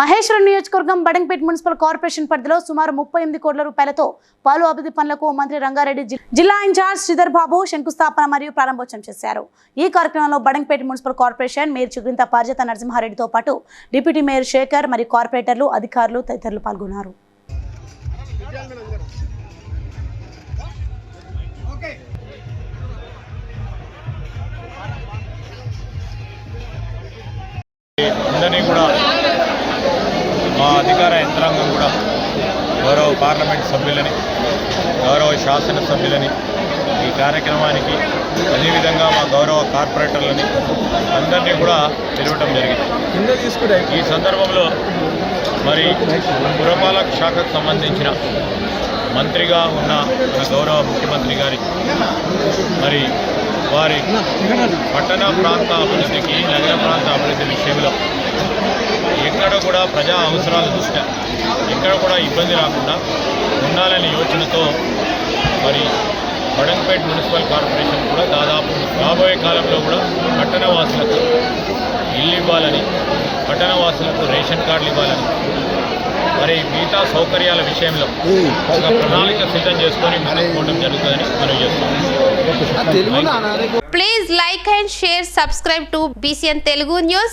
మహేశ్వరం నియోజకవర్గం Badangpet municipal corporation పరిధిలో సుమారు ముప్పై ఎనిమిది కోట్ల రూపాయలతో పలు అభివృద్ధి పనులకు మంత్రి రంగారెడ్డి జిల్లా ఇన్ఛార్జ్ శ్రీధర్ బాబు శంకుస్థాపన మరియు ప్రారంభోత్సవం చేశారు. ఈ కార్యక్రమంలో Badangpet municipal corporation mayor Chigurintha Parijatha నరసింహారెడ్డితో పాటు డిప్యూటీ మేయర్ శేఖర్ మరియు కార్పొరేటర్లు అధికారులు తదితరులు పాల్గొన్నారు. అందరినీ కూడా మా అధికార యంత్రాంగం కూడా గౌరవ పార్లమెంట్ సభ్యులని గౌరవ శాసన సభ్యులని ఈ కార్యక్రమానికి అదేవిధంగా మా గౌరవ కార్పొరేటర్లని అందరినీ కూడా పిలవటం జరిగింది. ఈ సందర్భంలో మరి పురపాలక శాఖకు సంబంధించిన మంత్రిగా ఉన్న మన గౌరవ ముఖ్యమంత్రి గారి మరి వారి పట్టణ ప్రాంత అభివృద్ధికి నగర ప్రాంత అభివృద్ధి విషయంలో ఎక్కడ కూడా ప్రజా అవసరాల దృష్ట్యా ఎక్కడ కూడా ఇబ్బంది రాకుండా ఉండాలనే యోచనతో మరి బడంపేట్ మున్సిపల్ కార్పొరేషన్ కూడా దాదాపు రాబోయే కాలంలో కూడా పట్టణ వాసులకు ఇల్లు ఇవ్వాలని పట్టణ వాసులకు రేషన్ కార్డులు ఇవ్వాలని మరి మిగతా సౌకర్యాల విషయంలో ఒక ప్రణాళిక సిద్ధం చేసుకొని ముందుకు పోవడం జరుగుతుందని మనం అనాలి Please like and share, subscribe to BCN Telugu News.